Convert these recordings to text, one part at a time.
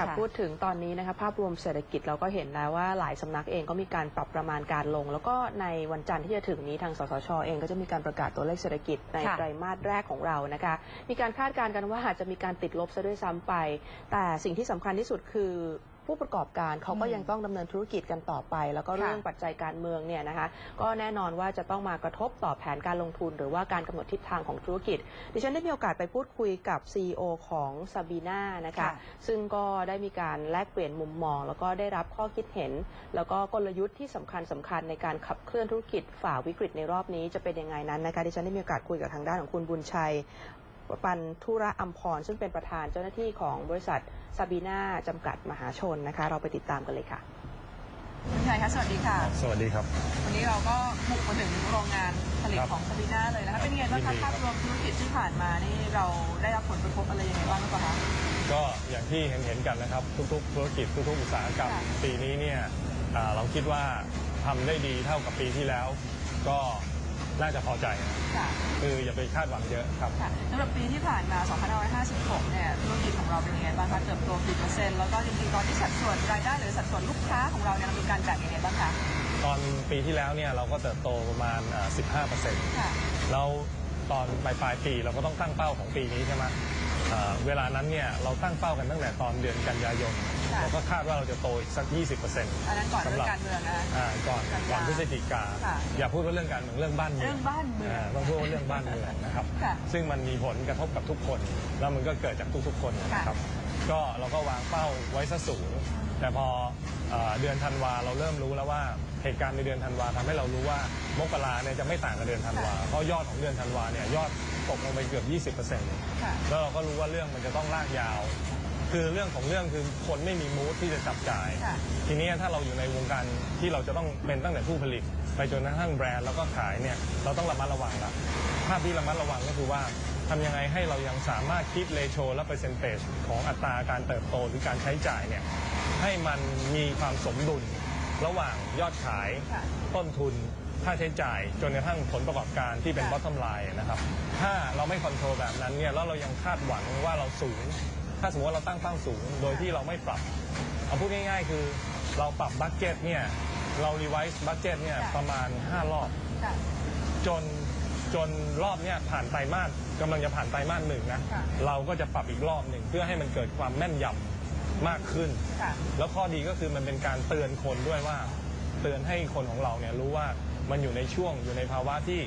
ค่ะค่ะพูดถึงตอนนี้นะคะภาพรวมเศรษฐกิจเราก็เห็นแล้วว่าหลายสำนักเองก็มีการปรับประมาณการลง แล้วก็ในวันจันทร์ที่จะถึงนี้ทางสสชเองก็จะมีการประกาศตัวเลขเศรษฐกิจในค่ะไตรมาสแรกของเรานะคะมีการคาดการณ์กันว่าอาจจะมีการติดลบซะด้วยซ้ำไป แต่สิ่งที่สำคัญที่สุดคือ ผู้ประกอบการเขาก็อืมยังต้องดำเนินธุรกิจกันต่อไป แล้วก็ค่ะเรื่องปัจจัยการเมืองเนี่ยนะคะก็แน่นอนว่าจะต้องมากระทบต่อแผนการลงทุน หรือว่าการกำหนดทิศทางของธุรกิจ ดิฉันได้มีโอกาสไปพูดคุยกับ CEO ของซาบีนานะคะ ค่ะ ซึ่งก็ได้มีการแลกเปลี่ยนมุมมอง แล้วก็ได้รับข้อคิดเห็น แล้วก็กลยุทธ์ที่สำคัญสคัญๆในการขับเคลื่อนธุรกิจฝ่าวิกฤตในรอบนี้จะเป็นยังไงนั้นนะคะดิฉันได้มีโอกาสคุยกับทางด้านของคุณบุญชัย ปันธุระอัมพร ซึ่งเป็นประธานเจ้าหน้าที่ของบริษัทซาบีนาจำกัดมหาชนนะคะ เราไปติดตามกันเลยค่ะคุณชัยคะสวัสดีค่ะ สวัสดีครับ วันนี้เราก็บุกมาถึงโรงงานผลิตครับของซาบีนาเลยนะคะ เป็นไงบ้างยิคะนดีครัภาบพรวมธุรกิจที่ผ่านมานี่เราได้รับผลกระทบอะไรยังไงบ้างหรือเปล่าคะก็อย่างที่เห็นเห็นๆกันนะครับ ทุกๆ ธุรกิจทุกๆ อุตสาหกรรมค่ะปีนี้เนี่ยอ่าเราคิดว่าทำได้ดีเท่ากับปีที่แล้ว ก็ น่าจะพอใจนะค่ะคืออย่าไปคาดหวังเยอะครับ ค่ะสำหรับปีที่ผ่านมา 2556 เนี่ย ธุรกิจของเราเป็นยังไงบ้างคะ เติบโตกี่เปอร์เซ็นต์ แล้วก็จริงๆ ตอนที่สัดส่วนรายได้หรือสัดส่วนลูกค้าของเราเนี่ยเรามีการแบ่งยังไงบ้างคะ ตอนปีที่แล้วเนี่ยเราก็เติบโตประมาณอ่า15%ค่ะ แล้วตอนปลายปลายๆปีเราก็ต้องตั้งเป้าของปีนี้ใช่ไหมอ่าเวลานั้นเนี่ยเราตั้งเป้ากันตั้งแต่ตอนเดือนกันยายนค่ะ เราก็คาดว่าเราจะโตอีกสัก 20%อันนั้นก่อนเรื่องการเมืองนะคะอ่าก่อนกันยาก่อนพฤศจิกาค่ะอย่าพูดว่าเรื่องการเมืองเรื่องบ้านเมืองเรื่องบ้านเมืองาต้องพูดว่าเรื่องบ้านเมืองนะครับค่ะซึ่งมันมีผลกระทบกับทุกคน แล้วมันก็เกิดจากทุกๆคนนะครับ ก็เราก็วางเป้าไว้ซะสูง แต่พอเอ่อเดือนธันวาเราเริ่มรู้แล้วว่าเหตุการณ์ในเดือนธันวาทำให้เรารู้ว่ามกราเนี่ยจะไม่ต่างกับเดือนธันวาเพราะยอดของเดือนธันวาเนี่ยยอดตกลงไปเกือบ 20%ค่ะแล้วเราก็รู้ว่าเรื่องมันจะต้องลากยาว คือเรื่องของเรื่องคือคนไม่มีมูทที่จะจับจ่าย ค่ะ ทีนี้ถ้าเราอยู่ในวงการที่เราจะต้องเป็นตั้งแต่ผู้ผลิต ไปจนกระทั่งแบรนด์แล้วก็ขายเนี่ยเราต้องระมัดระวังละภาพที่ระมัดระวังก็คือว่าทำยังไงให้เรายังสามารถคิดเลโชและเปอร์เซนเตจของอัตราการเติบโตหรือการใช้จ่ายเนี่ยให้มันมีความสมดุลระหว่างยอดขาย ค่ะ ต้นทุนค่าใช้จ่าย จนกระทั่งผลประกอบการที่เป็น ค่ะ bottom line นะครับ ถ้าเราไม่คอนโทรลแบบนั้นเนี่ยแล้วเรายังคาดหวังว่าเราสูง ถ้าสมมติว่าเราตั้งเป้าสูง โดยที่เราไม่ปรับ เอาพูดง่ายๆ คือเราปรับบัตเจ็ตเนี่ยเรารีไวซ์บัตเจ็ตเนี่ยค่ะประมาณ 5 รอบ ค่ะ จนจนรอบเนี่ยผ่านไตรมาสกำลังจะผ่านไตรมาสหนึ่งนะค่ะ เราก็จะปรับอีกรอบหนึ่งเพื่อให้มันเกิดความแม่นยำมากขึ้น ค่ะ แล้วข้อดีก็คือมันเป็นการเตือนคนด้วยว่า เตือนให้คนของเราเนี่ยรู้ว่ามันอยู่ในช่วงอยู่ในภาวะที่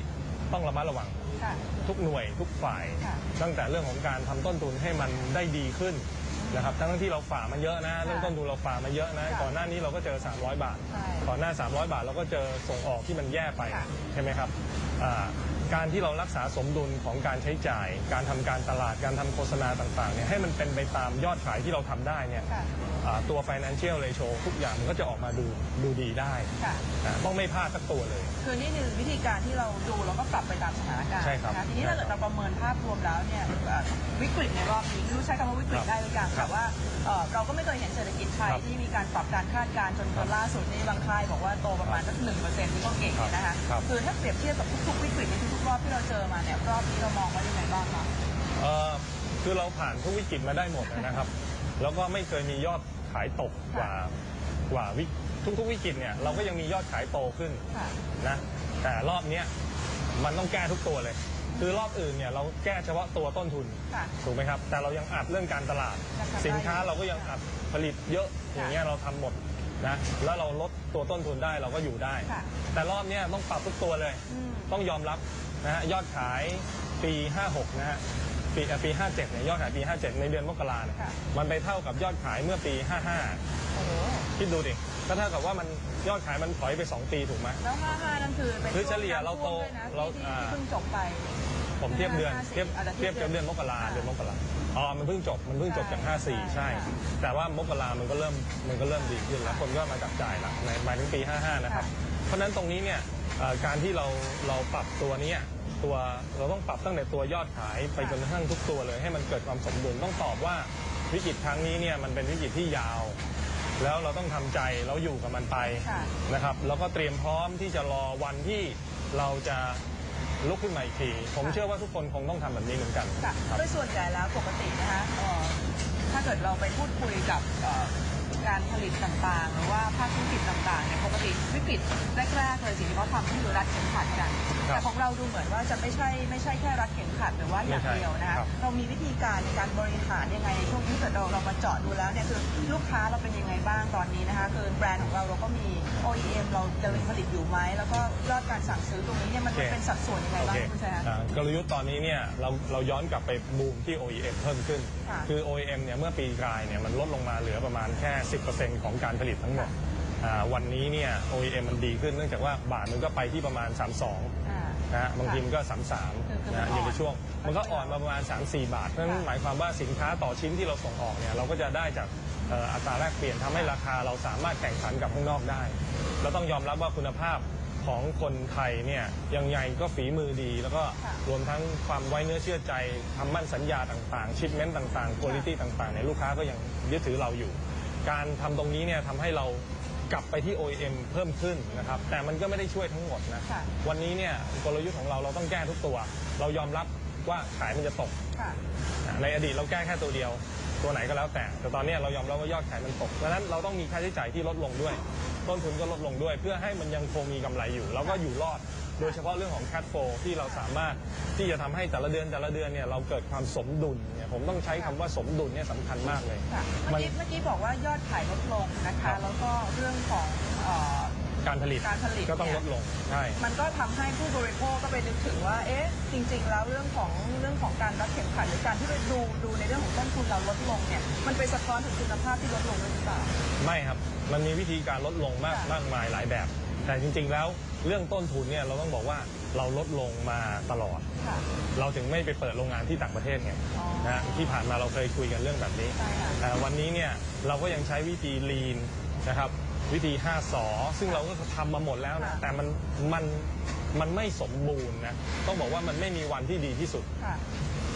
ต้องระมัดระวังค่ะ ทุกหน่วยทุกฝ่าย ค่ะตั้งแต่เรื่องของการทำต้นทุนให้มันได้ดีขึ้นนะครับทั้งที่เราฝ่ามันเยอะนะเรื่องต้นทุนเราฝ่ามาเยอะนะค่ะก่อนหน้านี้เราก็เจอ 300 บาท ใช่ก่อนหน้า 300 บาทเราก็เจอส่งออกที่มันแย่ไปค่ะ ใช่ไหมครับอ่า การที่เรารักษาสมดุลของการใช้จ่าย การทำการตลาดการทำโฆษณาต่างๆเนี่ยให้มันเป็นไปตามยอดขายที่เราทำได้เนี่ยค่ะ อ่าตัว financial ratio ทุกอย่างมันก็จะออกมาดูดูดีได้ค่ะ อ่าต้องไม่พลาดสักตัวเลย คือนี่คือวิธีการที่เราดูแล้วก็ปรับไปตามสถานการณ์ใช่ครับนะทีนี้ถ้าเกิดเราประเมินภาพรวมแล้วเนี่ยเอ่อวิกฤตในรอบนี้ไม่รู้ใช้คำว่าวิกฤตครับได้หรือยังครัแต่บว่าเอ่อเราก็ไม่เคยเห็นเศรษฐกิจไทยครับที่มีการปรับการคาดการณ์จนจนล่าสุดนี่บางค่ายบอกว่าโตประมาณสักหนึ่งเปอร์เซ็นต์นี่ก็เก่งเลยนะคะครับคือถ้าเปรียบเทียบกับทุกๆวิกฤต เราเจอมาเนี่ยรอบนี้เรามองว่ายังไงบ้างคะเอ่อคือเราผ่านทุกวิกฤตมาได้หมดนะครับ แล้วก็ไม่เคยมียอดขายตกกว่ากว่าวิทุกๆวิกฤตเนี่ยเราก็ยังมียอดขายโตขึ้นค่ะนะแต่รอบเนี้ยมันต้องแก้ทุกตัวเลย คือรอบอื่นเนี่ยเราแก้เฉพาะตัวต้นทุนค่ะถูกไหมครับ แต่เรายังอัดเรื่องการตลาดยังทำได้สินค้าเราก็ยังอัดผลิตเยอะอย่างเงี้ยเราทำหมดนะแล้วเราลดตัวต้นทุนได้เราก็อยู่ได้ค่ะแต่รอบเนี้ยต้องปรับทุกตัวเลยอืมต้องยอมรับ นะฮะยอดขายปี 56 นะฮะปีเอ่อปี 57 เนี่ยยอดขายปี 57 ในเดือนมกราเนี่ยค่ะ มันไปเท่ากับยอดขายเมื่อปีโอ้โห55คิดดูดิก็เท่ากับว่ามันยอดขายมันถอยไป 2 ปีถูกไหม แล้วห้าห้านั่นคือเป็นคือเฉลี่ยเราโตช่วงน้ำท่วมด้วยนะเราที่อ่า ที่เพิ่งจบไป ผมเทียบเดือน54เทียบอาจจะเทีเทียยบบกับเดือนมกราอ่าเดือนมกราอ๋อมันเพิ่งจบมันเพิ่งจบจาก ใช่54 ใช่ใช่แต่ว่ามกรามันก็เริ่มมันก็เริ่มดีขึ้นแล้วคนก็มาจับจ่ายละในหมายถึงปี 55 นะครับเพราะฉะนั้นตรงนี้เนี่ยเอ่อ การที่เราเราปรับตัวเนี้ยตัวเราต้องปรับตั้งแต่ตัวยอดขายไปจนกระทั่งทุกตัวเลย ให้มันเกิดความสมดุลต้องตอบว่าวิกฤตครั้งนี้เนี่ยมันเป็นวิกฤตที่ยาว แล้วเราต้องทำใจแล้วอยู่กับมันไปค่ะนะครับแล้วก็เตรียมพร้อมที่จะรอวันที่เราจะลุกขึ้นมาอีกทีผมค่ะเชื่อว่าทุกคนคงต้องทำแบบนี้เหมือนกันค่ะครับโดยส่วนใหญ่แล้วปกตินะคะเอ่อถ้าเกิดเราไปพูดคุยกับเอ่อ การผลิตต่างๆ หรือว่าภาคธุรกิจต่างๆเนี่ยปกติวิกฤตแรกๆเลยสิ่งที่เขาทำก็คือรัดเข็มขัดกันครับแต่ของเราดูเหมือนว่าจะไม่ใช่ไม่ใช่แค่รัดเข็มขัดหรือว่าอย่างไม่ใช่เดียวนะคะครับเรามีวิธีการในการบริหารยังไงในช่วงที่เกิดเราเรามาเจาะดูแล้วเนี่ยคือลูกค้าเราเป็นยังไงบ้างตอนนี้นะคะคือแบรนด์ของเราเราก็มี OEM เราจะผลิตอยู่ไหมแล้วก็ยอดการสั่งซื้อตรงนี้เนี่ยมันโอเคเป็นสัดส่วนยังไงโอบ้างเคคุณชัยคะอ่ากลยุทธ์ตอนนี้เนี่ยเราเราย้อนกลับไปบูมที่ OEM เพิ่มขึ้นค่ะคือ OEM เนี่ยเมื่อปีกลายเนี่ยมันลดลงมาเหลือประมาณแค่10%ของการผลิตทั้งหมดอ่าวันนี้เนี่ย OEM มันดีขึ้นเนื่องจากว่าบาทมันก็ไปที่ประมาณ 32อ่า นะฮะบางทีมันก็คือ33คือนะฮะมันอ่อนอยู่ในช่วง มันก็อ่อนมาประมาณ 3-4 บาทเพราะฉะนั้นค่ะหมายความว่าสินค้าต่อชิ้นที่เราส่งออกเนี่ยเราก็จะได้จากเอ่ออัตราแลกเปลี่ยนทำให้ราคาเราสามารถแข่งขันกับข้างนอกได้ เราต้องยอมรับว่าคุณภาพของคนไทยเนี่ยยังไงก็ฝีมือดี แล้วก็ค่ะ รวมทั้งความไว้เนื้อเชื่อใจคำมั่นสัญญาต่างๆ ชิปเมนต์ต่างๆคุณภาพต่างๆเนี่ยลูกค้าก็ยังยึดถือเราอยู่ การทำตรงนี้เนี่ยทำให้เรากลับไปที่ OEM เพิ่มขึ้นนะครับ แต่มันก็ไม่ได้ช่วยทั้งหมดนะ ค่ะ วันนี้เนี่ยกลยุทธ์ของเราเราต้องแก้ทุกตัว เรายอมรับว่าขายมันจะตก ค่ะ ในอดีตเราแก้แค่ตัวเดียว ตัวไหนก็แล้วแต่ แต่ตอนเนี้ยเรายอมรับว่ายอดขายมันตกเพราะฉะนั้นเราต้องมีค่าใช้จ่ายที่ลดลงด้วย ต้นทุนก็ลดลงด้วย เพื่อให้มันยังคงมีกำไรอยู่ แล้วก็อยู่รอด โดยเฉพาะเรื่องของ cash flow ที่เราสามารถที่จะทำให้แต่ละเดือนแต่ละเดือนเนี่ยเราเกิดความสมดุลเนี่ยผมต้องใช้คำว่าสมดุลเนี่ยสำคัญมากเลย ค่ะเมื่อกี้เมื่อกี้บอกว่ายอดขายลดลงนะครัคะ บ แล้วก็เรื่องของเอ่อ การผลิตการผลิต ก็ต้องเนี่ลยดลงใช่ มันก็ทำให้ผู้บริโภคก็ไปนึกถึงว่า เอ๊ะ จริง ๆ แล้วเรื่องของเรื่องของการรัดเข็มขัดหรือการที่ไปดูดูในเรื่องของต้นทุนเราลดลงเนี่ย มันไปสะท้อนถึงคุณภาพที่ลดลงด้วยหรือเปล่า ไม่ครับ มันมีวิธีการลดลงมากค่ะมากมายหลายแบบ แต่จริงๆแล้วเรื่องต้นทุนเนี่ยเราต้องบอกว่าเราลดลงมาตลอด ค่ะ เราถึงไม่ไปเปิดโรงงานที่ต่างประเทศไงอ๋อนะฮะที่ผ่านมาเราเคยคุยกันเรื่องแบบนี้ใช่ค่ะ แต่วันนี้เนี่ยเราก็ยังใช้วิธี lean นะครับวิธี 5สอซึ่งเราก็ทำมาหมดแล้วนะค่ะ แต่มันมันมันไม่สมบูรณ์นะต้องบอกว่ามันไม่มีวันที่ดีที่สุด ค่ะ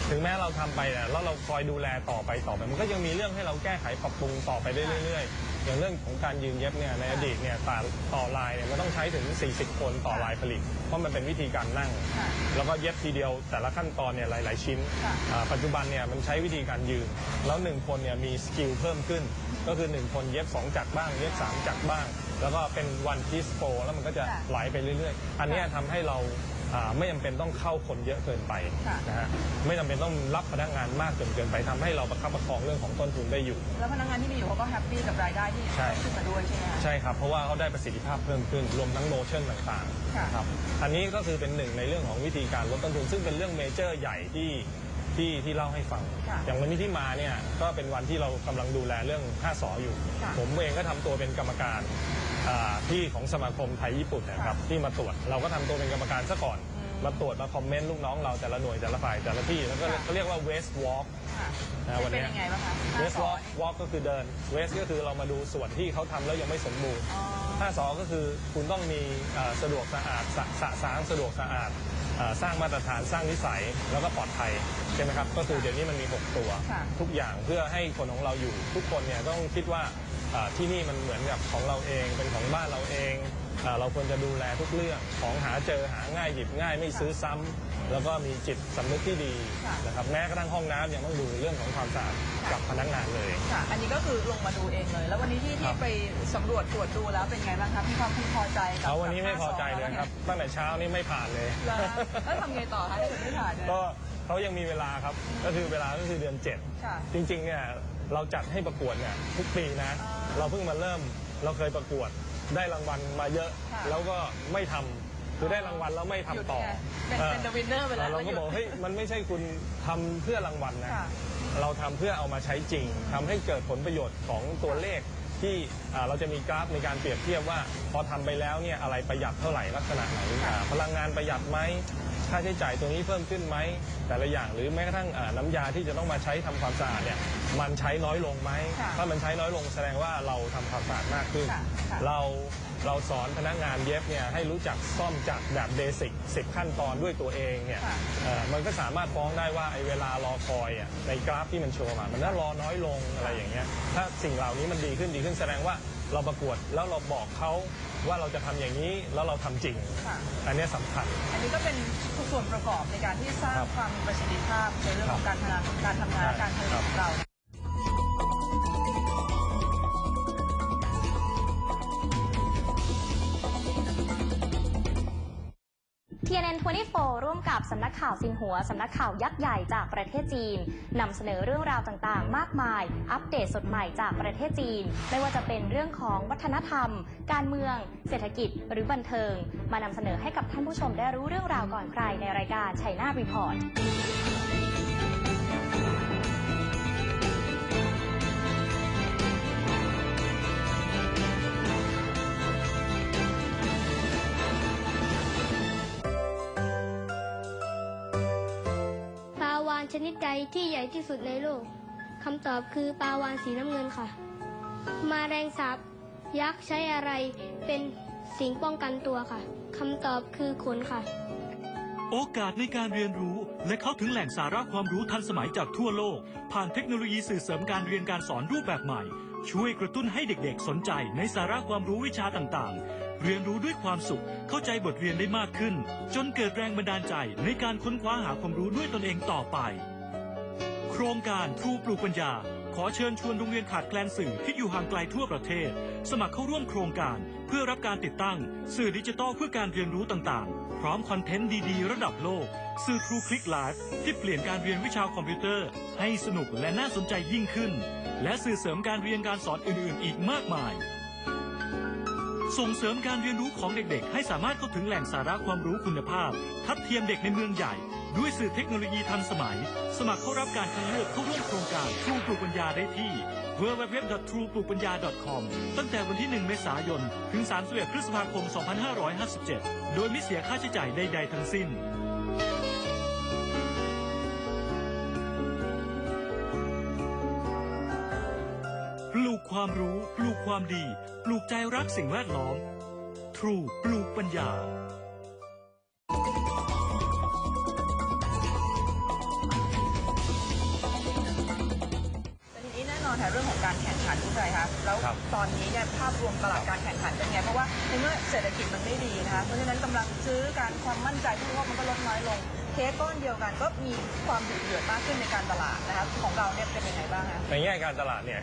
ถึงแม้เราทำไปเนี่ยแล้วเราคอยดูแลต่อไปต่อไป มันก็ยังมีเรื่องให้เราแก้ไขปรับปรุงต่อไปได้เรื่อยๆ อย่างเรื่องของการยืนเย็บเนี่ยในอดีตเนี่ยต่อต่อลายเนี่ยมันต้องใช้ถึง 40 คนต่อลายผลิต เพราะมันเป็นวิธีการนั่ง ค่ะ แล้วก็เย็บทีเดียวแต่ละขั้นตอนเนี่ยหลาย ๆ ชิ้นค่ะอ่าปัจจุบันเนี่ยมันใช้วิธีการยืน แล้วหนึ่งคนเนี่ยมีสกิลเพิ่มขึ้น ก็คือหนึ่งคนเย็บสองจักรบ้าง เย็บสามจักรบ้าง แล้วก็เป็นวันพีซโฟแล้วมันก็จะค่ะไหลไปเรื่อย ๆ อันเนี้ยทำให้เรา อ่าไม่จำเป็นต้องเข้าคนเยอะเกินไปค่ะ นะฮะไม่จำเป็นต้องรับพนักงานมากจนเกินไปทำให้เราประคับประคองเรื่องของต้นทุนได้อยู่ แล้วพนักงานที่มีอยู่เขาก็แฮปปี้กับรายได้ที่ใช่เพิ่มขึ้นมาด้วยใช่ไหมคะ ใช่ครับ เพราะว่าเขาได้ประสิทธิภาพเพิ่มขึ้น รวมทั้งโมชั่นต่างค่ะ ๆครับ อันนี้ก็คือเป็นหนึ่งในเรื่องของวิธีการลดต้นทุน ซึ่งเป็นเรื่องเมเจอร์ใหญ่ที่ที่ที่เล่าให้ฟัง ค่ะอย่างวันนี้ที่มาเนี่ยก็เป็นวันที่เรากำลังดูแลเรื่อง5สออยู่ ค่ะ ผมเองก็ทำตัวเป็นกรรมการ อ่าที่ของสมาคมไทยญี่ปุ่นนะครับค่ะที่มาตรวจเราก็ทำตัวเป็นกรรมการซะก่อนอืมมาตรวจมาคอมเมนต์ลูกน้องเราแต่ละหน่วยแต่ละฝ่ายแต่ละที่แล้วก็ค่ะเขาเรียกว่า West Walk ค่ะนะวันเป็นเนี้ยยังไงบ้างคะเวสห้าสวออล์กวอล์กก็คือเดินเวสก็คือเรามาดูส่วนที่เขาทำแล้วยังไม่สมบูรณ์ อ๋อห้าสอก็คือคุณต้องมีเอ่อสะดวกสะอาดสะสะสางสะดวกสะอาดเอ่อสร้างมาตรฐานสร้างนิสัยแล้วก็ปลอดภัยใช่ไหมครับ ก็คือเดี๋ยวนี้มันมี 6 ตัว ค่ะ ทุกอย่างเพื่อให้คนของเราอยู่ ทุกคนเนี่ยต้องคิดว่าเอ่อ ที่นี่มันเหมือนกับของเราเองเป็นของบ้านเราเองเอ่อเราควรจะดูแลทุกเรื่องของหาเจอหาง่ายหยิบง่ายไม่ซื้อซ้ำแล้วก็มีจิตสำนึกที่ดีค่ะนะครับแม้กระทั่งห้องน้ำยังต้องดูเรื่องของความสะอาดกับพนักงานเลยค่ะอันนี้ก็คือลงมาดูเองเลย แล้ววันนี้ที่ครัที่บไปสำรวจตรวจดูแล้วเป็นไงบ้างครับมีความพึงพอใจกับเขาวันนี้ไม่พอใจกับเลยห้าครับตั้งแต่เช้านี่ไม่ผ่านเลยเหรอแล้วทำไงต่อคะถ้าเกิดไม่ผ่านเนี่ยก็เขายังมีเวลาครับก็คือเวลาก็คือเดือนค่ะ7จริงๆเนี่ยเราจัดให้ประกวดเนี่ยทุกปีนะอ่า เราเพิ่งมาเริ่มเราเคยประกวดได้รางวัลมาเยอะ ค่ะ แล้วก็ไม่ทำคือได้รางวัลแล้วไม่ทำหยุดต่อไงเป็นเป็น The Winner ไปแล้วเราก็บอกหยุดเฮ้ยมันไม่ใช่คุณทำเพื่อรางวัลนะ ค่ะ เราทำเพื่อเอามาใช้จริงทำให้เกิดผลประโยชน์ของตัวเลขที่อ่าเราจะมีกราฟในการเปรียบเทียบว่า พอทำไปแล้วเนี่ยอะไรประหยัดเท่าไหร่ลักษณะไหนอ่าพลังงานประหยัดไหม ค่าใช้จ่ายตัวนี้เพิ่มขึ้นไหมแต่ละอย่างหรือแม้กระทั่งอ่าน้ำยาที่จะต้องมาใช้ทำความสะอาดเนี่ยมันใช้น้อยลงไหมค่ะถ้ามันใช้น้อยลงแสดงว่าเราทำความสะอาดมากขึ้นค่ะค่ะเราเราสอนพนักงานเย็บเนี่ยให้รู้จักซ่อมจักรแบบเบสิก10ขั้นตอนด้วยตัวเองเนี่ยค่ะเอ่อมันก็สามารถฟ้องได้ว่าไอ้เวลารอคอยอะในกราฟที่มันโชว์มามันน่ารอน้อยลงอะไรอย่างเงี้ยถ้าสิ่งเหล่านี้มันดีขึ้นดีขึ้นแสดงว่า เราประกวดแล้วเราบอกเขาว่าเราจะทำอย่างนี้แล้วเราทำจริง ค่ะ อันเนี้ยสำคัญ อันนี้ก็เป็นส่วนประกอบในการที่สร้างครับความมีประสิทธิภาพในเรื่องของการทำงานการทำงานครับการผลิตของเรา 24 ร่วมกับสำนักข่าวซินหัว สำนักข่าวยักษ์ใหญ่จากประเทศจีนนำเสนอเรื่องราวต่างๆ มากมาย อัปเดตสดใหม่จากประเทศจีน ไม่ว่าจะเป็นเรื่องของวัฒนธรรม การเมือง เศรษฐกิจ หรือบันเทิง มานำเสนอให้กับท่านผู้ชมได้รู้เรื่องราวก่อนใครในรายการไชน่ารีพอร์ตาวานชนิดใดที่ใหญ่ที่สุดในโลกคำตอบคือปลาวานสีน้ำเงินค่ะ มาแรงสาบยักษ์ใช้อะไรเป็นสิ่งป้องกันตัวค่ะคำตอบคือขนค่ะ โอกาสในการเรียนรู้และเข้าถึงแหล่งสาระความรู้ทันสมัยจากทั่วโลก ผ่านเทคโนโลยีสื่อเสริมการเรียนการสอนรูปแบบใหม่ ช่วยกระตุ้นให้เด็กๆสนใจในสาระความรู้วิชาต่างๆ เรียนรู้ด้วยความสุขเข้าใจบทเรียนได้มากขึ้น จนเกิดแรงบันดาลใจในการค้นคว้าหาความรู้ด้วยตนเองต่อไป โครงการครูปลูกปัญญา ขอเชิญชวนโรงเรียนขาดแคลนสื่อที่อยู่ห่างไกลทั่วประเทศ สมัครเข้าร่วมโครงการ เพื่อรับการติดตั้ง สื่อดิจิทัลเพื่อการเรียนรู้ต่างๆ พร้อมคอนเทนต์ดีๆ ระดับโลก สื่อครูคลิกไลฟ์ที่เปลี่ยนการเรียนวิชาคอมพิวเตอร์ ให้สนุกและน่าสนใจยิ่งขึ้น และสื่อเสริมการเรียนการสอนอื่นๆ อีกมากมาย ส่งเสริมการเรียนรู้ของเด็กๆ ให้สามารถเข้าถึงแหล่งสาระความรู้คุณภาพ ทัดเทียมเด็กในเมืองใหญ่ ด้วยสื่อเทคโนโลยีทันสมัย สมัครเข้ารับการคัดเลือกเข้าร่วมโครงการครูปลูกปัญญาได้ที่ www.trueplu ปัญญา .com ตั้งแต่วันที่ 1 เมษายน ถึง 31 พฤษภาคม 2557 โดยไม่เสียค่าใช้จ่ายใดๆทั้งสิ้น ความรู้ ปลูกความดี ปลูกใจรักสิ่งแวดล้อมทรูปลูกปัญญาแต่ทีนี้แน่นอนค่ะเรื่องของการแข่งขันผู้ใจคะแล้วครับ ตอนนี้เนี่ยภาพรวมตลาดการแข่งขันเป็นไง เพราะว่าในเมื่อเศรษฐกิจมันไม่ดีนะคะ เพราะฉะนั้นกำลังซื้อการความมั่นใจผู้ว่ามันก็ลดน้อยลง เค้กก้อนเดียวกันก็มีความดุเดือดมากขึ้นในการตลาดนะคะของเราเนี่ยเป็นยังไงบ้างคะในแง่การตลาดเนี่ย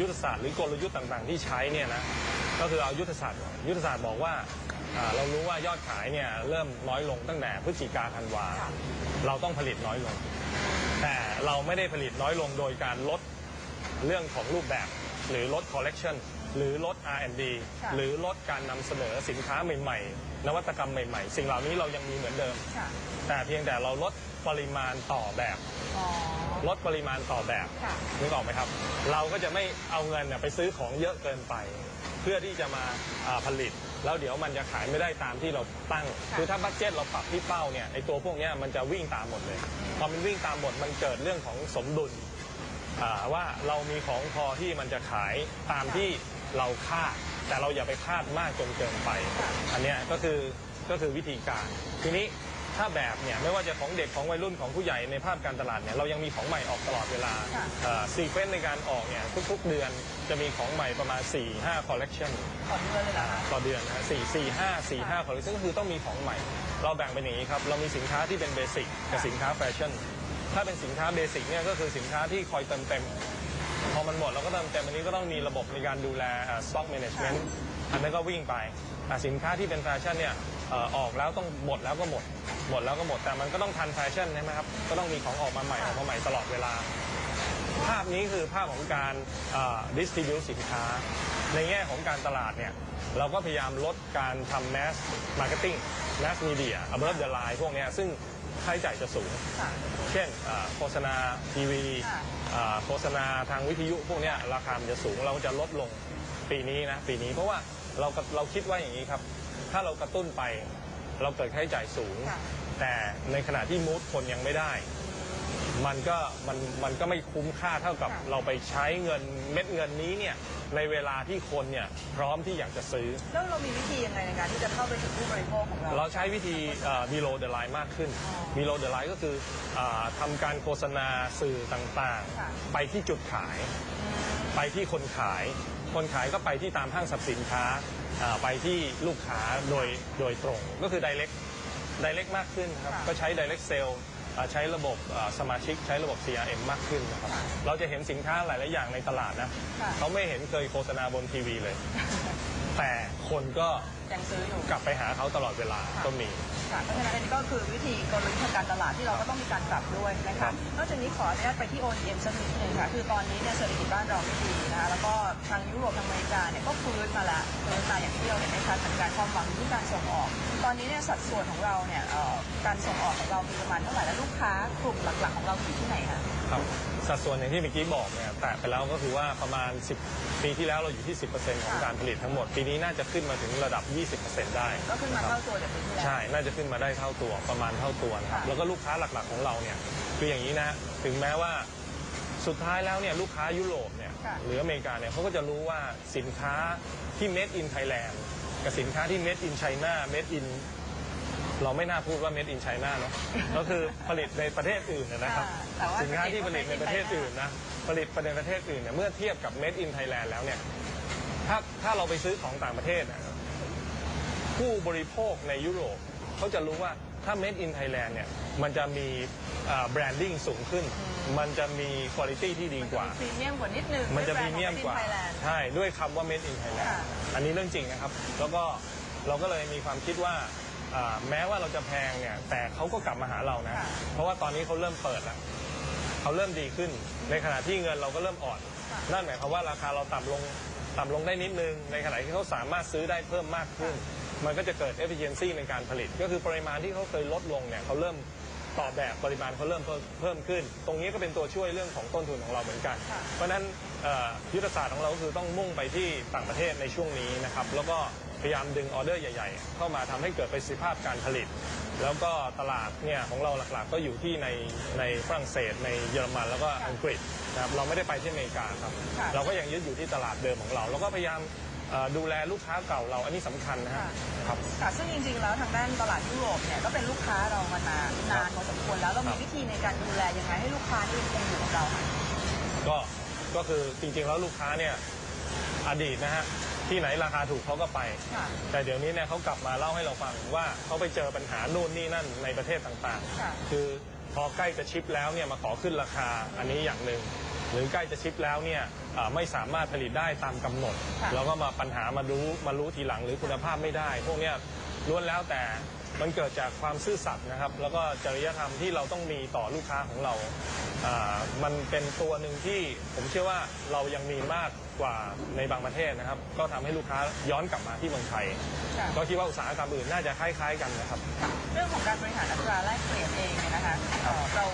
ยุทธศาสตร์หรือกลยุทธ์ต่างๆ ที่ใช้เนี่ยนะก็คือเอายุทธศาสตร์ก่อนยุทธศาสตร์บอกว่าเรารู้ว่ายอดขายเนี่ยเริ่มน้อยลงตั้งแต่พฤศจิกาธันวาเราต้องผลิตน้อยลง แต่เราไม่ได้ผลิตน้อยลงโดยการลดเรื่องของรูปแบบหรือลดคอลเลกชัน หรือลด R&D ค่ะหรือลดการนำเสนอสินค้าใหม่ ๆ นวัตกรรมใหม่ ๆ สิ่งเหล่านี้เรายังมีเหมือนเดิม ค่ะ แต่เพียงแต่เราลดปริมาณต่อแบบ อ๋อ ลดปริมาณต่อแบบค่ะ นึกออกไหมครับ เราก็จะไม่เอาเงินเนี่ยไปซื้อของเยอะเกินไป เพื่อที่จะมาอ่าผลิต แล้วเดี๋ยวมันจะขายไม่ได้ตามที่เราตั้ง ค่ะ คือถ้าบัตเจ็ตเราปรับที่เป้าเนี่ยไอตัวพวกเนี้ยมันจะวิ่งตามหมดเลยพอมันวิ่งตามหมดมันเกิดเรื่องของสมดุลอ่าว่าเรามีของพอที่มันจะขายตามที่ เราคาด แต่เราอย่าไปคาดมากจนเกินไป อันเนี้ยก็คือก็คือวิธีการ ทีนี้ถ้าแบบเนี่ยไม่ว่าจะของเด็กของวัยรุ่นของผู้ใหญ่ในภาพการตลาดเนี่ยเรายังมีของใหม่ออกตลอดเวลาค่ะ ซีเควนต์ในการออกเนี่ยทุกๆ เดือนจะมีของใหม่ประมาณ 4-5คอลเลกชันขอเดือนเลยนะคะต่อเดือนนะฮะสี่สี่ห้าสี่ห้าคอลเลกชันก็คือต้องมีของใหม่ เราแบ่งเป็นอย่างนี้ครับ เรามีสินค้าที่เป็นเบสิกกับสินค้าแฟชั่น ถ้าเป็นสินค้าเบสิกเนี่ยก็คือสินค้าที่คอยเติมเต็ม พอมันหมดเราก็เติมเต็มอันนี้ก็ต้องมีระบบในการดูแลสต็อกแมネจเมนต์อันนั้นก็วิ่งไปอะสินค้าที่เป็นแฟชั่นเนี่ยเอ่อออกแล้วต้องหมดแล้วก็หมด หมดแล้วก็หมดแต่มันก็ต้องทันแฟชั่นใช่ไหมครับก็ต้องมีของออกมาใหม่ออกมาใหม่ตลอดเวลา ภาพนี้คือภาพของการดิสติบิวสินค้า ในแง่ของการตลาดเนี่ยเราก็พยายามลดการทำแมสมาร์เก็ตติ้งแมสมีเดีย above the line พวกเนี้ยซึ่งค่าใช้จ่ายจะสูง ค่ะ เช่นอ่าโฆษณาทีวีค่ะ อ่าโฆษณาทางวิทยุพวกเนี้ยราคามันจะสูงเราจะลดลงปีนี้นะปีนี้เพราะว่าเราก็เราคิดว่าอย่างนี้ครับ ถ้าเรากระตุ้นไป เราเกิดค่าใช้จ่ายสูง ค่ะ แต่ในขณะที่มูดคนยังไม่ได้ มันก็มันมันก็ไม่คุ้มค่าเท่ากับค่ะเราไปใช้เงินเม็ดเงินนี้เนี่ยในเวลาที่คนเนี่ยพร้อมที่อยากจะซื้อ แล้วเรามีวิธียังไงในการที่จะเข้าไปถึงผู้บริโภคของเรา เราใช้วิธีเอ่อ below the line มากขึ้นอ๋อ below the line ก็คืออาทำการโฆษณาสื่อต่างค่ะๆไปที่จุดขาย ไปที่คนขาย คนขายก็ไปที่ตามห้างสรรพสินค้าอ่าไปที่ลูกค้าโดยโดยตรงก็คือ direct direct มากขึ้นครับค่ะก็ใช้ direct sale อ่าใช้ระบบอ่าสมาชิกใช้ระบบ CRM มากขึ้นนะครับ เราจะเห็นสินค้าหลายๆอย่างในตลาดนะ ค่ะ เขาไม่เห็นเคยโฆษณาบนทีวีเลย แต่คนก็ ยังซื้ออยู่ กลับไปหาเขาตลอดเวลาค่ะ ก็มี ค่ะเพราะฉะนั้นอันนี้ก็คือวิธีกลยุทธ์ทางการตลาดที่เราก็ต้องมีการปรับด้วยนะครัคะบ นอกจากนี้ขออนุญาตไปที่ OEM สักนิดนึงค่ะคือตอนนี้เนี่ยเศรษฐกิจบ้านเราไม่ดีนะคะแล้วก็ทางยุโรปทางอเมริกาเนี่ยก็ฟื้นมาละฟื้นมาอย่างที่เราเห็นได้ชัดเหมือนกันความหวังอยู่ที่การส่งออก ตอนนี้เนี่ยสัดส่วนของเราเนี่ยเอ่อการส่งออกของเรามีประมาณเท่าไหร่และลูกค้ากลุ่มหลักๆของเราอยู่ที่ไหนคะ ครับสัดส่วนอย่างที่เมื่อกี้บอกเนี่ยแตะไปแล้วก็คือว่าประมาณ 10 ปีที่แล้วเราอยู่ที่ 10%ของค่ะการผลิตทั้งหมด ปีนี้น่าจะขึ้นมาถึงระดับ 20%ได้ก็ขึ้นมาะครับเท่าตัวจากปีที่แล้ว ใช่ น่าจะขึ้นมาได้เท่าตัวประมาณเท่าตัวนะครับ ค่ะ แล้วก็ลูกค้าหลักๆของเราเนี่ยคืออย่างนี้นะ ถึงแม้ว่าสุดท้ายแล้วเนี่ยลูกค้ายุโรปเนี่ยค่ะ หรืออเมริกาเนี่ยเขาก็จะรู้ว่าสินค้าที่ made in Thailand กับสินค้าที่ made in China made in เราไม่น่าพูดว่า made in China เนาะก็คือผลิตในประเทศอื่นนะนะครับ ค่ะแต่ว่าสินค้าที่ผลิตในประเทศ Made in อื่นนะ ผลิตในประเทศอื่นเนี่ยเมื่อเทียบกับ made in Thailand แล้วเนี่ย ถ้าถ้าเราไปซื้อของต่างประเทศนะ ผู้บริโภคในยุโรปเขาจะรู้ว่าถ้า made in Thailand เนี่ยมันจะมีแบรนดิ้งสูงขึ้น มันจะมีคุณภาพที่ดีกว่าพรีเมียมกว่านิดนึงมันจะพรีเมียมกว่าไทยแลนด์ใช่ ด้วยคำว่า made in Thailand ค่ะอันนี้เรื่องจริงนะครับ แล้วก็เราก็เลยมีความคิดว่าอ่าแม้ว่าเราจะแพงเนี่ยแต่เขาก็กลับมาหาเรานะค่ะเพราะว่าตอนนี้เขาเริ่มเปิดแล้วเขาเริ่มดีขึ้น ในขณะที่เงินเราก็เริ่มอ่อนค่ะนั่นหมายความว่าราคาเราต่ำลงต่ำลงได้นิดนึง ในขณะที่เขาสามารถซื้อได้เพิ่มมากขึ้น มันก็จะเกิด efficiency ในการผลิต ก็คือปริมาณที่เขาเคยลดลงเนี่ยเขาเริ่มต่อแบบปริมาณเขาเริ่มเพิ่มเพิ่มขึ้น ตรงนี้ก็เป็นตัวช่วยเรื่องของต้นทุนของเราเหมือนกันค่ะเพราะฉะนั้นเอ่อยุทธศาสตร์ของเราก็คือต้องมุ่งไปที่ต่างประเทศในช่วงนี้นะครับ แล้วก็พยายามดึงออเดอร์ใหญ่ ๆ เข้ามาทำให้เกิดประสิทธิภาพการผลิต แล้วก็ตลาดเนี่ยของเราหลักๆ ก็อยู่ที่ในในฝรั่งเศส ในเยอรมันแล้วก็อังกฤษนะครับเราไม่ได้ไปที่อเมริกาครับค่ะเราก็ยังยึดอยู่ที่ตลาดเดิมของเรา แล้วก็พยายาม เอ่อดูแลลูกค้าเก่าเราอันนี้สำคัญนะฮะครับ ค่ะซึ่งจริงๆ แล้วทางด้านตลาดยุโรปเนี่ยก็เป็นลูกค้าเรามานานนานพอสมควรแล้วเราครัมีบวิธีในการดูแลยังไงให้ลูกค้านี่ยังคงอยู่กับเราค่ะ ก็ ก็คือจริงๆ แล้วลูกค้าเนี่ยอดีตนะฮะที่ไหนราคาถูกเขาก็ไป ค่ะ แต่เดี๋ยวนี้เนี่ยเขากลับมาเล่าให้เราฟังว่าเขาไปเจอปัญหานู่นนี่นั่นในประเทศต่างค่ะ ๆ คือพอใกล้จะชิปแล้วเนี่ยมาขอขึ้นราคาอันนี้อย่างหนึ่ง หรือใกล้จะชิปแล้วเนี่ยอ่าไม่สามารถผลิตได้ตามกำหนด ค่ะแล้วก็มาปัญหามารู้มารู้ทีหลังหรือคุณภาพไม่ได้ พวกเนี้ยล้วนแล้วแต่มันเกิดจากความซื่อสัตย์นะครับ แล้วก็จริยธรรมที่เราต้องมีต่อลูกค้าของเราอ่ามันเป็นตัวหนึ่งที่ผมเชื่อว่าเรายังมีมากกว่าในบางประเทศนะครับ ก็ทำให้ลูกค้าย้อนกลับมาที่เมืองไทย ค่ะ ก็คิดว่าอุตสาหกรรมอื่นน่าจะคล้ายๆกันนะครับค่ะเรื่องของการบริหารอัตราแลกเปลี่ยนเองเนี่ยนะคะเอ่อเรา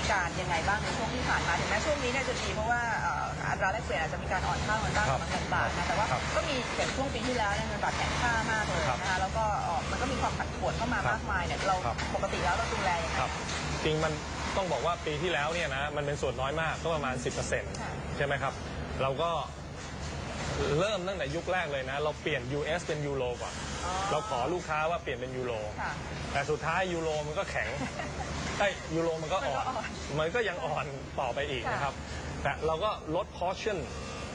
มีวิธีการยังไงบ้างในช่วงที่ผ่านมาถึงแม้ช่วงนี้เนี่ยจะดีเพราะว่าเอ่ออัตราแลกเปลี่ยนอาจจะมีการอ่อนค่าลงบ้างครักับบเงินบาทนะแต่ว่าครับก็มีอย่างช่วงปีที่แล้วเนี่ยเงินบาทแข็งค่ามากเลยครับนะคะแล้วก็เอ่อมันก็มีความผันผวนเข้ามาครับมากมายเนี่ยเราครับ ปกติแล้วเราดูแลยังไง ครับจริงมันต้องบอกว่าปีที่แล้วเนี่ยนะมันเป็นส่วนน้อยมากก็ประมาณ 10%ใช่ไหมครับ เราก็เริ่มตั้งแต่ยุคแรกเลยนะ เราเปลี่ยน US เป็นยูโรก่อน อ๋อ เราขอลูกค้าว่าเปลี่ยนเป็นยูโร ค่ะ แต่สุดท้ายยูโรมันก็แข็ง ไอ้ยยูโรมันก็อ่อนมันก็อ่อน มันก็ยังอ่อนต่อไปอีกค่ะนะครับ แต่เราก็ลด portion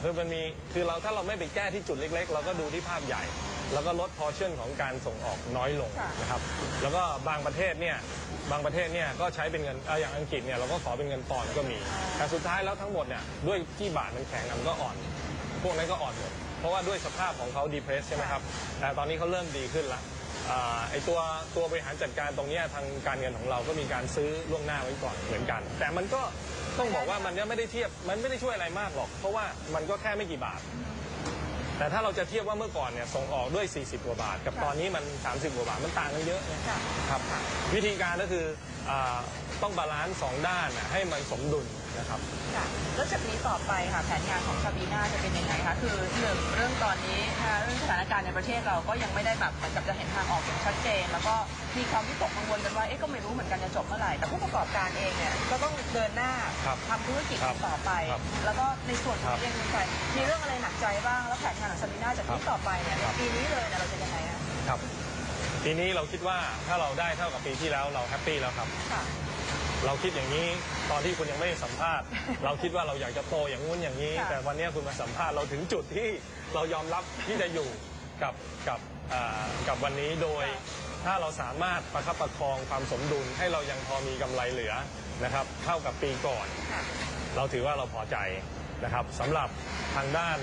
คือมันมีคือเราถ้าเราไม่ไปแก้ที่จุดเล็ก ๆ เราก็ดูที่ภาพใหญ่ แล้วก็ลด portion ของการส่งออกน้อยลงค่ะนะครับ แล้วก็บางประเทศเนี่ยบางประเทศเนี่ยก็ใช้เป็นเงินเอ่ออย่างอังกฤษเนี่ยเราก็ขอเป็นเงินปอนด์ก็มี แต่สุดท้ายแล้วทั้งหมดเนี่ยด้วยที่บาทมันแข็งมันก็อ่อน พวกนั้นก็อ่อนหมด เพราะว่าด้วยสภาพของเขาดีเพรสใช่ไหมครับ แต่ตอนนี้เขาเริ่มดีขึ้นละอ่า ไอตัวตัวบริหารจัดการตรงเนี้ยทางการเงินของเราก็มีการซื้อล่วงหน้าไว้ก่อนเหมือนกัน แต่มันก็ต้องบอกว่ามันเนี่ยไม่ได้เทียบมันไม่ได้ช่วยอะไรมากหรอก เพราะว่ามันก็แค่ไม่กี่บาท แต่ถ้าเราจะเทียบว่าเมื่อก่อนเนี่ยส่งออกด้วย 40 กว่าบาท กับตอนนี้มัน 30 กว่าบาทมันต่างกันเยอะนะค่ะครับวิธีการก็คืออาต้องบาลานซ์สองด้านน่ะให้มันสมดุล นะครับ ค่ะแล้วจากนี้ต่อไปค่ะแผนงานของซาบีนาจะเป็นยังไงคะคือหนึ่งเรื่องตอนนี้นะคะเรื่องสถานการณ์ในประเทศเราก็ยังไม่ได้แบบเหมือนกับจะเห็นทางออกอย่างชัดเจน แล้วก็มีความวิตกกังวลกันว่าเอ๊ะก็ไม่รู้เหมือนกันจะจบเมื่อไหร่แต่ผู้ประกอบการเองเนี่ยก็ต้องเดินหน้าครับทำธุรกิจครับต่อไป ครับแล้วก็ในส่วนของครับ เองคุณชัยมีเรื่องอะไรหนักใจบ้างแล้วแผนงานของซาบีนาจากนี้ต่อไปเนี่ยในครับปีนี้เลยเนี่ยเราจะยังไงคะครับ ปีนี้เราคิดว่าถ้าเราได้เท่ากับปีที่แล้วเราแฮปปี้แล้วครับ ค่ะ เราคิดอย่างนี้ตอนที่คุณยังไม่ได้สัมภาษณ์ เราคิดว่าเราอยากจะโตอย่างงู้นอย่างนี้ ค่ะ แต่วันนี้คุณมาสัมภาษณ์เราถึงจุดที่เรายอมรับที่จะอยู่กับกับอ่ากับวันนี้โดย ถ้าเราสามารถประคับประคองความสมดุลให้เรายังพอมีกำไรเหลือนะครับเท่ากับปีก่อน ค่ะ เราถือว่าเราพอใจนะครับสำหรับทางด้าน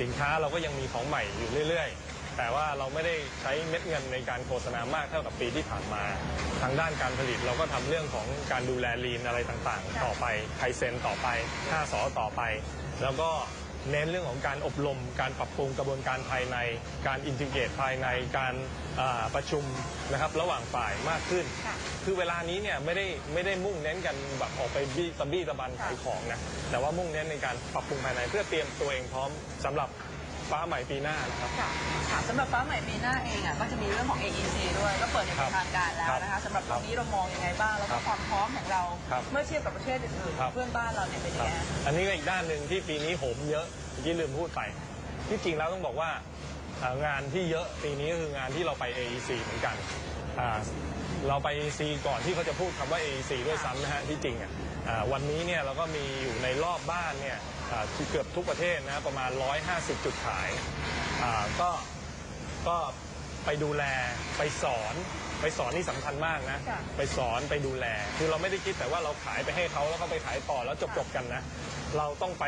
สินค้าเราก็ยังมีของใหม่อยู่เรื่อยๆ แต่ว่าเราไม่ได้ใช้เม็ดเงินในการโฆษณามากเท่ากับปีที่ผ่านมา ทางด้านการผลิตเราก็ทำเรื่องของการดูแลลีนอะไรต่างๆ ต่อไปไคเซนต่อไป5สอต่อไป แล้วก็เน้นเรื่องของการอบรม การปรับปรุงกระบวนการภายใน การอินทิเกรตภายใน การอ่าประชุมนะครับระหว่างฝ่ายมากขึ้นค่ะคือเวลานี้เนี่ยไม่ได้ไม่ได้มุ่งเน้นกันแบบออกไปบี้ตะบี้ตะบันขายของนะ แต่ว่ามุ่งเน้นในการปรับปรุงภายในเพื่อเตรียมตัวเองพร้อมสำหรับ ฟ้าใหม่ปีหน้านะครับ ค่ะค่ะสำหรับฟ้าใหม่ปีหน้าเองอะก็จะมีเรื่องของ AEC ด้วย ก็เปิดอย่างเป็นทางการแล้วนะคะสำหรับตรงนี้เรามองยังไงบ้าง แล้วก็ความพร้อมของเรา ครับเมื่อเทียบกับประเทศอื่นครับ ๆเพื่อนบ้านเราเนี่ยเป็นคยังรับไงอันนี้ก็อีกด้านหนึ่งที่ปีนี้โหมเยอะเมื่อกี้ลืมพูดไป ที่จริงแล้วต้องบอกว่าเอ่องานที่เยอะปีนี้ก็คืองานที่เราไป AEC เหมือนกันอ่า เราไป AEC ก่อนที่เขาจะพูดคำว่า AEC ด้วยซ้ำนะฮะที่จริงอะอ่าวันนี้เนี่ยเราก็มีอยู่ในรอบบ้านเนี่ยอ่าเกือบทุกประเทศนะประมาณ 150 จุดขายอ่าก็ก็ไปดูแลไปสอนไปสอนนี่สำคัญมากนะ ค่ะ ไปสอนไปดูแล คือเราไม่ได้คิดแต่ว่าเราขายไปให้เขาแล้วเขาไปขายต่อแล้วจบจบๆกันนะ เราต้องไป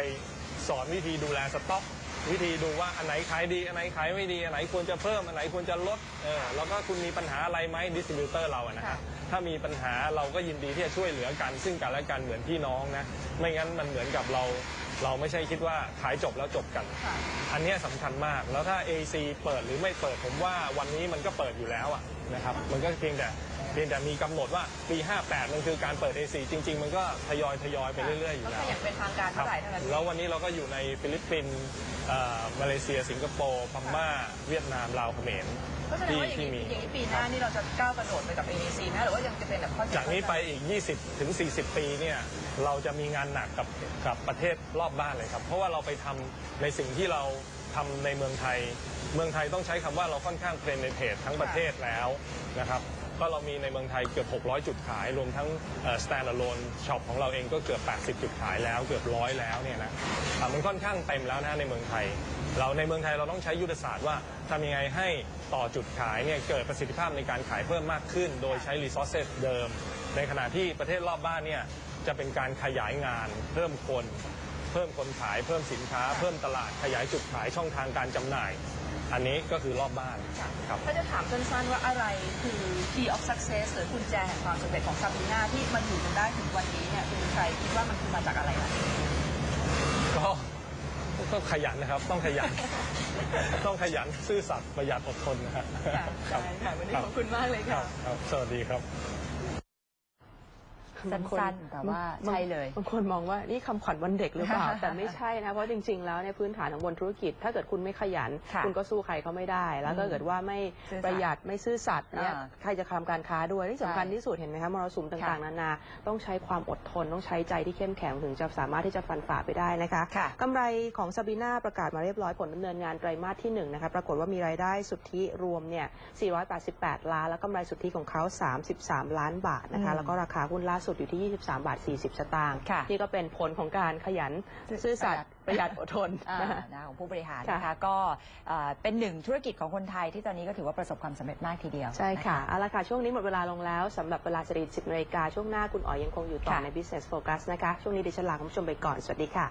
สอนวิธีดูแลสต็อก วิธีดูว่าอันไหนขายดีอันไหนขายไม่ดีอันไหนควรจะเพิ่มอันไหนควรจะลดเออแล้วก็คุณมีปัญหาอะไรไหมดิสติบิวเตอร์เราอะนะฮะถ้ามีปัญหาเราก็ยินดีที่จะช่วยเหลือกันซึ่งกันและกันเหมือนพี่น้องนะไม่งั้นมันเหมือนกับเราเราไม่ใช่คิดว่าขายจบแล้วจบกันค่ะอันเนี้ยสำคัญมาก แล้วถ้า AC เปิดหรือไม่เปิดผมว่าวันนี้มันก็เปิดอยู่แล้วอะนะครับ มันก็เพียงแต่ เพียงแต่มีกำหนดว่าปี 58 มันคือการเปิด AC จริง ๆ มันก็ทยอยทยอยไปเรื่อย ๆ อยู่ก็แล้ขวยันเป็นทางการครัเท่าไหร่เท่านั้นแล้ววันนี้เราก็อยู่ในฟิลิปปินส์เอ่อมาเลเซีย สิงคโปร์พม่า เวียดนามลาวเขมรก็แสดงว่าอย่างที่นี้มีอย่างนี้ปีหน้านี่เราจะก้าวกระโดดไปกับ AEC ไหมหรือว่ายังจะเป็นแบบข้อจากนี้ไปอีก 20 ถึง 40 ปีเนี่ยเราจะมีงานหนักกับกับประเทศรอบบ้านเลยครับ เพราะว่าเราไปทำในสิ่งที่เราทำในเมืองไทย เมืองไทยต้องใช้คำว่าเราค่อนข้างเพนเทรทั้งประเทศแล้วนะครับ ก็เรามีในเมืองไทยเกือบ 600 จุดขาย รวมทั้ง standalone shop ของเราเองก็เกือบ 80 จุดขายแล้วเกือบร้อยแล้วเนี่ยนะอะมันค่อนข้างเต็มแล้วนะในเมืองไทย เราในเมืองไทยเราต้องใช้ยุทธศาสตร์ว่าทำยังไงให้ต่อจุดขายเนี่ยเกิดประสิทธิภาพในการขายเพิ่มมากขึ้น โดยใช้ resources เดิม ในขณะที่ประเทศรอบบ้านเนี่ยจะเป็นการขยายงานเพิ่มคน เพิ่มคนขายเพิ่มสินค้า เพิ่มตลาดขยายจุดขายช่องทางการจำหน่าย อันนี้ก็คือรอบบ้านครับ ถ้าจะถามสั้นๆว่าอะไรคือ key of success หรือกุญแจแห่งความสำเร็จของซาบีนาที่มันอยู่จนได้ถึงวันนี้เนี่ยคุณใครคิดว่ามันคือมาจากอะไรล่ะก็ก็ขยันนะครับ ต้องขยัน ต้องขยันซื่อสัตย์ประหยัดอดทนนะครับค่ะได้ค่ะวันนี้ขอบคุณมากเลยครัค่ะบครับ สวัสดีครับ สั้นๆ แต่ว่าใช่เลยบางคนมองว่านี่คำขวัญวันเด็กหรือเปล่า แต่ไม่ใช่นะ เพราะจริง ๆ แล้วในยพื้นฐานของบนธุรกิจ ถ้าเกิดคุณไม่ขยันค่ะคุณก็สู้ใครเขาไม่ได้ แล้วก็อืมเกิดว่าไม่ซื่อสัตย์ประหยัดไม่ซื่อสัตย์เนี่ยอ่าใครจะทำการค้าด้วยที่สำคัญใช่ที่สุดเห็นไหมคะมรสุมต่างค่ะๆนานา ต้องใช้ความอดทนต้องใช้ใจที่เข้มแข็งถึงจะสามารถที่จะฟันฝ่าไปได้นะคะค่ะกำไรของซาบีนาประกาศมาเรียบร้อยผลดำเนินงานไตรมาสที่1นะคะปรากฏว่ามีรายได้สุทธิรวมเนี่ย488 ล้าน แล้วกำไรสุทธิของเขา 33 ล้านบาทนะคะอืมแล้วก็ราคาหุ้นล่าสุดอยู่ที่ 23 บาท 40 สตางค์ค่ะนี่ก็เป็นผลของการขยันซื่อสัตย์ประหยัดอดทนอ่านะคะนะของผู้บริหารค่ะนะคะก็เอ่อเป็นหนึ่งธุรกิจของคนไทยที่ตอนนี้ก็ถือว่าประสบความสำเร็จมากทีเดียว ใช่ค่ะนเอาละค่ะช่วงนี้หมดเวลาลงแล้วสำหรับเวลาจริต10นาฬิกาช่วงหน้าคุณอ๋อยยังคงอยู่ต่อค่ะ ใน Business Focus นะคะ ช่วงนี้ดิฉันลาคุณผู้ชมไปก่อน สวัสดีค่ะ